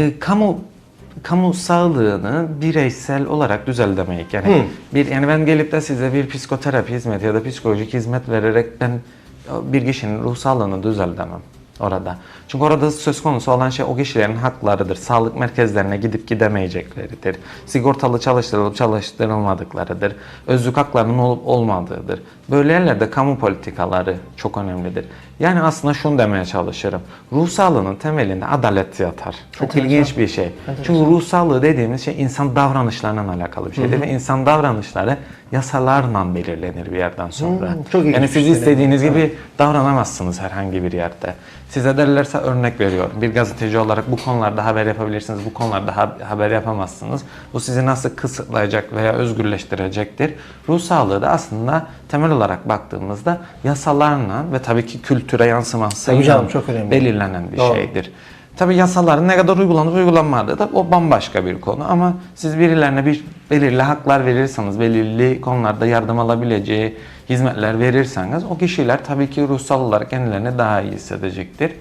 E, kamu kamu sağlığını bireysel olarak düzenlemek yani Hı. bir yani ben gelip de size bir psikoterapi hizmeti ya da psikolojik hizmet vererek ben bir kişinin ruh sağlığını düzenlemem orada. Çünkü orada söz konusu olan şey o kişilerin haklarıdır. Sağlık merkezlerine gidip gidemeyecekleridir. Sigortalı çalıştırılıp çalıştırılmadıklarıdır. Özlük haklarının olup olmadığıdır. Böyle yerlerde kamu politikaları çok önemlidir. Yani aslında şunu demeye çalışırım. Ruh sağlığının temelinde adalet yatar. Çok ilginç bir şey. Çünkü ruh sağlığı dediğimiz şey insan davranışlarından alakalı bir şeydir. Ve insan davranışları yasalarla belirlenir bir yerden sonra. Hmm, çok yani siz şey. istediğiniz gibi davranamazsınız herhangi bir yerde. Size derlerse örnek veriyorum. Bir gazeteci olarak bu konularda haber yapabilirsiniz, bu konularda ha- haber yapamazsınız. Bu sizi nasıl kısıtlayacak veya özgürleştirecektir. Ruh sağlığı da aslında temel olarak baktığımızda yasalarla ve tabii ki kültüre yansımasıyla canım, çok önemli. belirlenen bir Doğru. şeydir. Tabii yasaların ne kadar uygulanıp uygulanmadığı da o bambaşka bir konu ama siz birilerine bir belirli haklar verirseniz, belirli konularda yardım alabileceği hizmetler verirseniz o kişiler tabii ki ruhsal olarak kendilerini daha iyi hissedecektir.